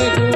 প্রথমে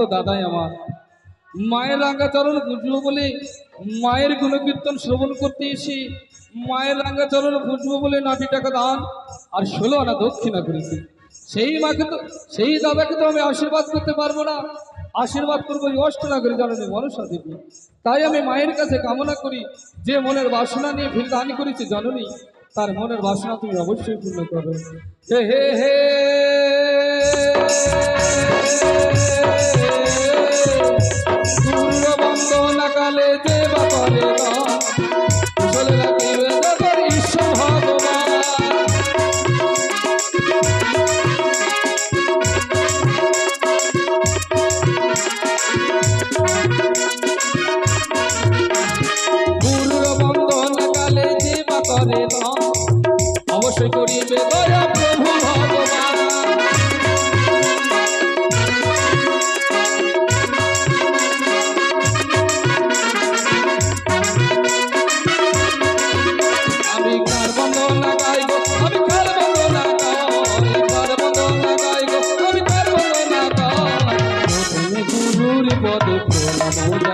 ভক্ত দাদাই আমার মায়ের রাঙ্গাচরণ বুঝব বলে মায়ের গুণকীর্তন শ্রবণ করতে এসে মায়ের রাঙ্গাচরণ বুঝব বলে নটি টাকা দান আর ষোলো আনা দক্ষিণা করেছি সেই মাকে তো সেই দাদাকে তো আমি আশীর্বাদ করতে পারব না আশীর্বাদ করব ওই অষ্টনাগরী জননী মনসা দেবী তাই আমি মায়ের কাছে কামনা করি যে মনের বাসনা নিয়ে ভিড় দান করেছে জননী তার মনের বাসনা তুমি অবশ্যই পূর্ণ করো হে হে হে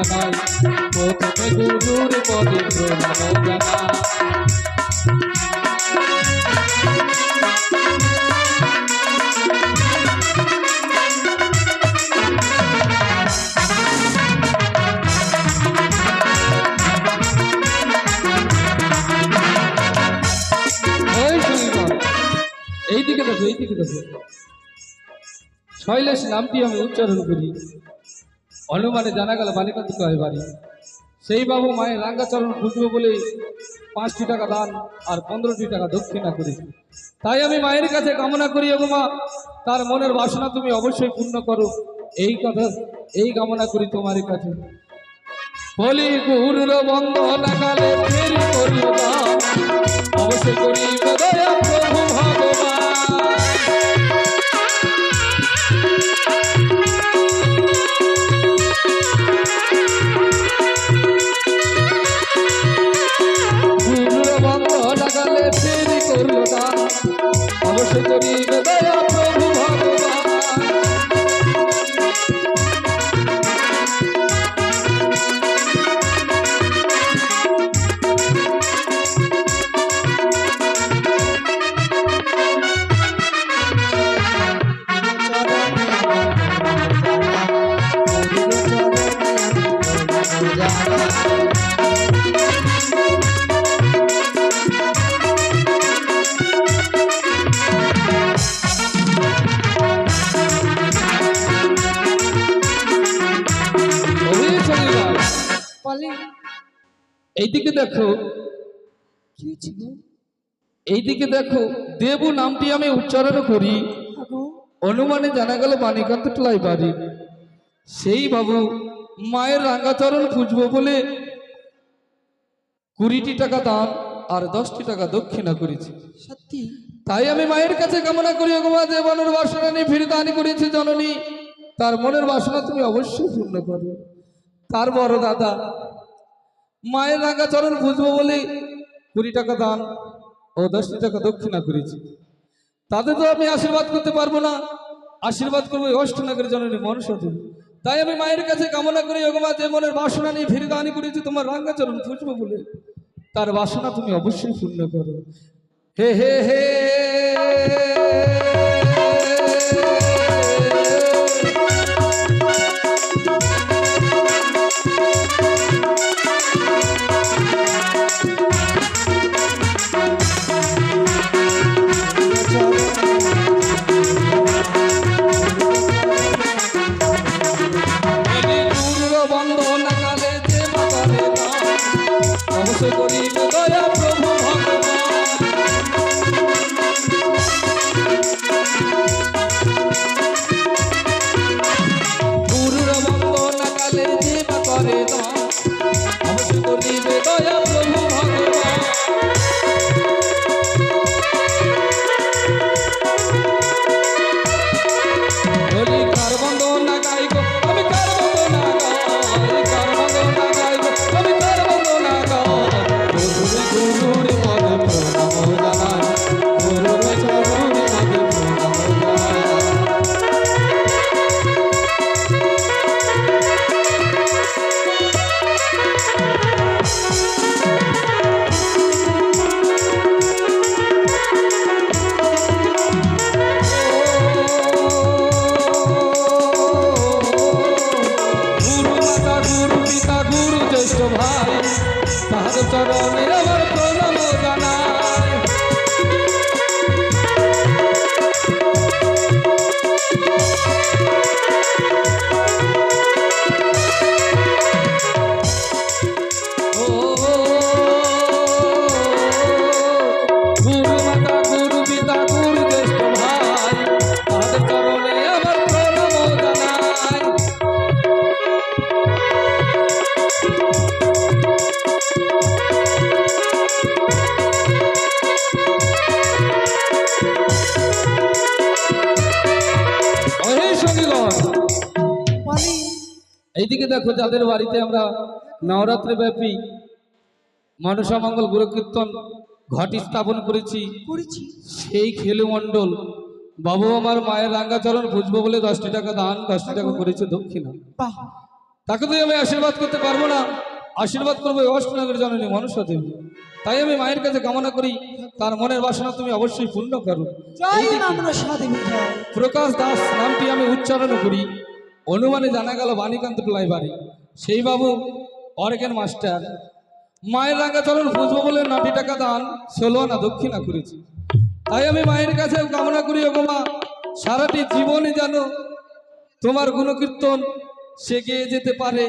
জানাই প্রথমে গুরুর পদে প্রণাম জানাই এইদিকে দেখো এইদিকে দেখো। শৈলেশ নামটি আমি উচ্চারণ করি। অনুমানে জানা গেল কয় বাড়ি। সেই বাবু মায়ের রাঙ্গাচরণ খুঁজবে বলে পাঁচটি টাকা দান আর পনেরোটি টাকা দক্ষিণা করেছি। তাই আমি মায়ের কাছে কামনা করি এবং মা, তার মনের বাসনা তুমি অবশ্যই পূর্ণ করো। এই কথা, এই কামনা করি তোমার কাছে। দান অবশ্যই করিব এইদিকে দেখো। এইদিকে দেখো দেব নামটি আমি উচ্চারণ করি। অনুমানে জানা গেল বাণীকান্ত টোলাই বাড়ি সেই বাবু মায়ের রাঙ্গাচরণ খুঁজবো বলে কুড়িটি টাকা দাম আর দশটি টাকা দক্ষিণা করেছি। সত্যি? তাই আমি মায়ের কাছে কামনা করি ওগমা যে মনের বাসনা নিয়ে ফিরে দানি করেছি জননী। তার মনের বাসনা তুমি অবশ্যই পূর্ণ করবে তার বড় দাদা মায়ের রাঙা চরণ বুঝব বলে কুড়ি টাকা দান ও দশটি টাকা দক্ষিণা করেছি তাদের তো আমি আশীর্বাদ করতে পারব না আশীর্বাদ করব অষ্টনগরের জননী মানুষ তাই আমি মায়ের কাছে কামনা করি ওগমা যে মনের বাসনা নিয়ে ফিরে দানি করেছি তোমার রাঙ্গা চরণ বুঝব বলে তার বাসনা তুমি অবশ্যই পূর্ণ করো হে হে হে দান অবশ্য এইদিকে দেখো যাদের বাড়িতে আমরা নবরাত্রি ব্যাপী মনসামঙ্গল গুরু কীর্তন ঘট স্থাপন করেছি করেছি। সেই খেলু মণ্ডল বাবু আমার মায়ের রাঙ্গাচরণ বুঝব বলে দশটি টাকা দান দশটি টাকা করেছে দক্ষিণা। তাকে তো আমি আশীর্বাদ করতে পারব না। আশীর্বাদ করব অষ্টনগরের জননী মনুষ্য দেবী। তাই আমি মায়ের কাছে কামনা করি তার মনের বাসনা তুমি অবশ্যই পূর্ণ করো। প্রকাশ দাস নামটি আমি উচ্চারণ করি। অনুমানে জানা গেল বাণীকান্ত প্লাই সেই বাবু অর্গেন মাস্টার। মায়ের রাঙ্গাচরণ বুঝব বলে নটি টাকা দান ষোলো আনা দক্ষিণা করেছি। তাই আমি মায়ের কাছে কামনা করি, ওগো মা, সারাটি জীবনে যেন তোমার গুণকীর্তন সে গিয়ে যেতে পারে।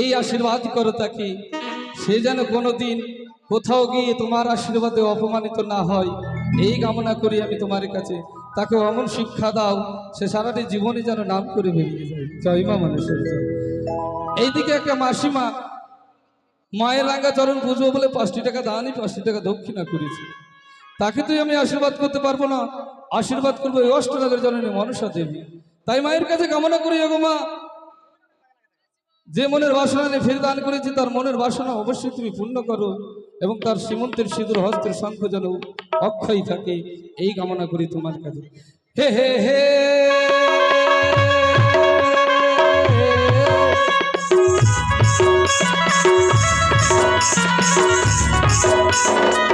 এই আশীর্বাদ করো তাকে, সে যেন কোনোদিন কোথাও গিয়ে তোমার আশীর্বাদে অপমানিত না হয়। এই কামনা করি আমি তোমার কাছে। তাকে অমন শিক্ষা দাও, সে সারাটি জীবনে যেন নাম করে বেরিয়ে যায়। জয় মা মানুষের এইদিকে একটা মাসিমা মায়ের রাঙ্গা চরণ পুজো বলে পাঁচটি টাকা দানই পাঁচটি টাকা দক্ষিণা করেছে। তাকে তুই আমি আশীর্বাদ করতে পারব না। আশীর্বাদ করব এই অষ্টনগর জননী মনসা দেবী। তাই মায়ের কাছে কামনা করি মা। যে মনের বাসনা নিয়ে ফের দান করেছি, তার মনের বাসনা অবশ্যই তুমি পূর্ণ করো। এবং তার সীমন্তের সিঁদুর, হস্তের শঙ্খ যেন অক্ষয় থাকে, এই কামনা করি তোমার কাছে। হে হে হে ফুলুর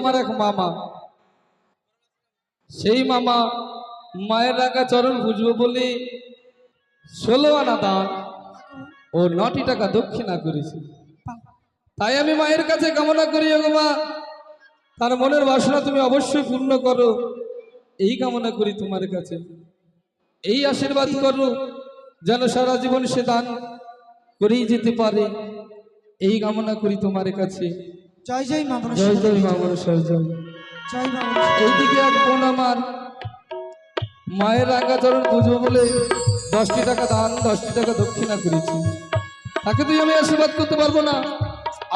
আমার এক মামা। সেই মামা মায়ের রাখা চরণ বুঝব বলে ষোলো আনা দান ও নটি টাকা দক্ষিণা করেছে। তাই আমি মায়ের কাছে কামনা করি, ওগো মা। তার মনের বাসনা তুমি অবশ্যই পূর্ণ করো। এই কামনা করি তোমার কাছে। এই আশীর্বাদ করো যেন সারা জীবন সে দান করেই যেতে পারে। এই কামনা করি তোমার কাছে। জয় জয় মা জয় জয় মা মনসার জয় জয়। মা এইদিকে এক বোন আমার মায়ের রাঙ্গাচরণ পুজো বলে দশটি টাকা দান দশটি টাকা দক্ষিণা করেছি। তাকে তুই আমি আশীর্বাদ করতে পারব না।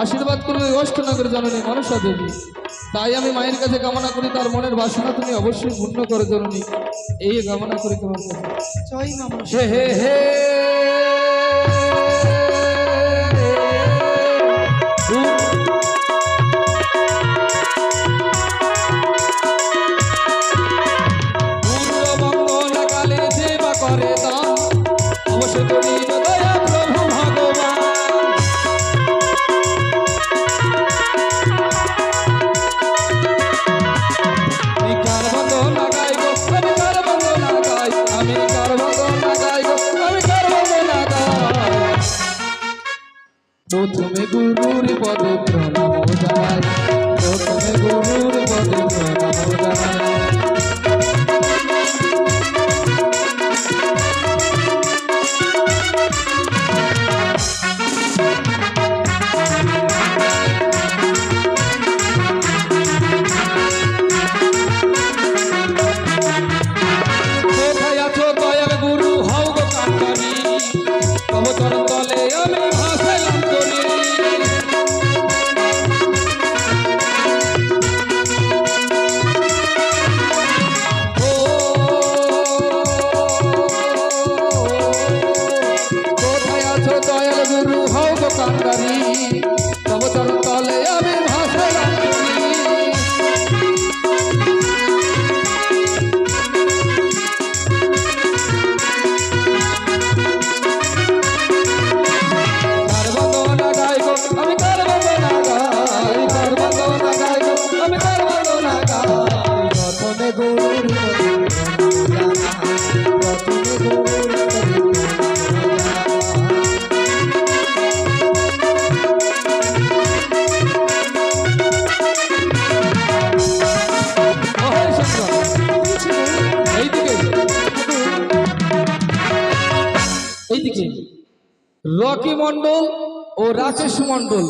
আশীর্বাদ করবে অষ্টনগর জননী মনসা দেবী। তাই আমি মায়ের কাছে কামনা করি তার মনের বাসনা তুমি অবশ্যই পূর্ণ করে জননী। এই কামনা করি তোমার হে হে হে। প্রথমে গুরুর পদ প্রণাম প্রথমে গুরুর পদ প্রণাম মণ্ডল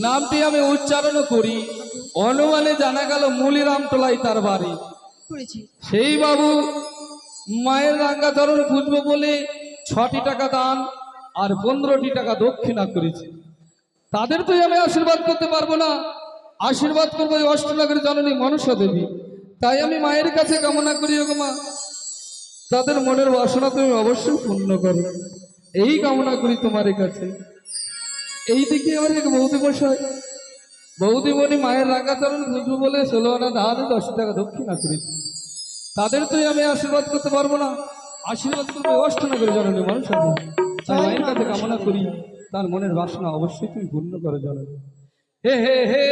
নামটি আমি উচ্চারণ করি। অনুমানে জানা গেল মুলিরামটোলাই তার বাড়ি। সেই বাবু মায়ের রাঙ্গাচরণ খুঁজবো বলে ছটি টাকা দান আর পনেরোটি টাকা দক্ষিণা করেছে। তাদের তো আমি আশীর্বাদ করতে পারব না। আশীর্বাদ করব ওই অষ্টনগরের জননী মনসা দেবী। তাই আমি মায়ের কাছে কামনা করি মা। তাদের মনের বাসনা তুমি অবশ্যই পূর্ণ করো। এই কামনা করি তোমার কাছে। এই দিকে আমার এক বৌদি বসায়। বৌদিমণি মায়ের রাঙ্গাচরণ খুঁজবো বলে ষোলো আনা ধান দশ টাকা দক্ষিণা করেছে তাদের তো আমি আশীর্বাদ করতে পারব না। আশীর্বাদ করব অষ্টনগরের জননী মানুষ তাই মায়ের কাছে কামনা করি তার মনের বাসনা অবশ্যই তুমি পূর্ণ করো জননী। হে হে হে।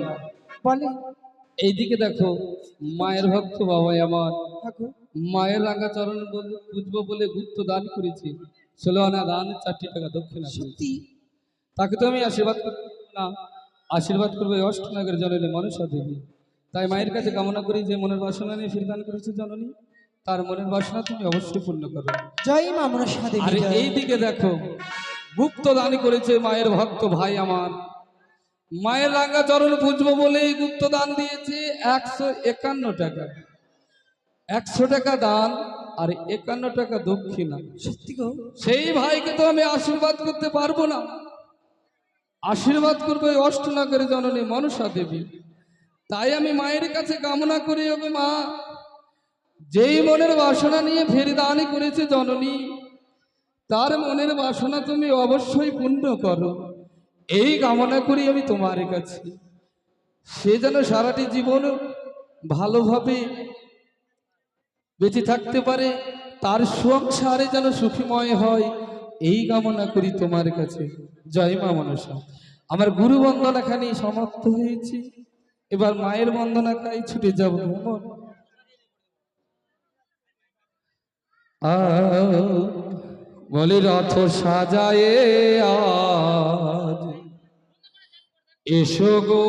সঙ্গীগণ বলে এইদিকে দেখো মায়ের ভক্ত বাবাই আমার। মায়ের রাঙা চরণ বুঝব বলে গুপ্ত দান করেছি। ষোলো আনা দান চারটি টাকা দক্ষিণা সত্যি? তাকে তো আমি আশীর্বাদ করব না। আশীর্বাদ করবে অষ্টনগর জননী মনসা দেবী। তাই মায়ের কাছে কামনা করি যে মনের বাসনা নিয়ে ফিরদান করেছে জননী। তার মনের বাসনা তুমি অবশ্যই পূর্ণ করো। জয় মা মনসা আর দেবী জয়। এই দিকে দেখো গুপ্ত দান করেছে মায়ের ভক্ত ভাই আমার। মায়ের রাঙ্গা চরণ পুজবো বলে গুপ্ত দান দিয়েছে একশো একান্ন টাকা। একশো টাকা দান আর একান্ন টাকা দক্ষিণা। সত্যি সেই ভাইকে তো আমি আশীর্বাদ করতে পারব না। আশীর্বাদ করবে ওই অষ্টনগরের জননী মনসা দেবী। তাই আমি মায়ের কাছে কামনা করি ওকে মা। যেই মনের বাসনা নিয়ে ফেরিদানি করেছে জননী তার মনের বাসনা তুমি অবশ্যই পূর্ণ করো। এই কামনা করি আমি তোমার কাছে। সে যেন সারাটি জীবন ভালোভাবে বেঁচে থাকতে পারে তার সংসারে যেন সুখীময় হয় এই কামনা করি তোমার কাছে। জয় মা মনসা। আমার গুরু বন্দনা খানি সমাপ্ত হয়েছি। এবার মায়ের বন্দনা খাই ছুটে যাব কেমন আ, বলে রথ সাজায়ে আজ এসো গো।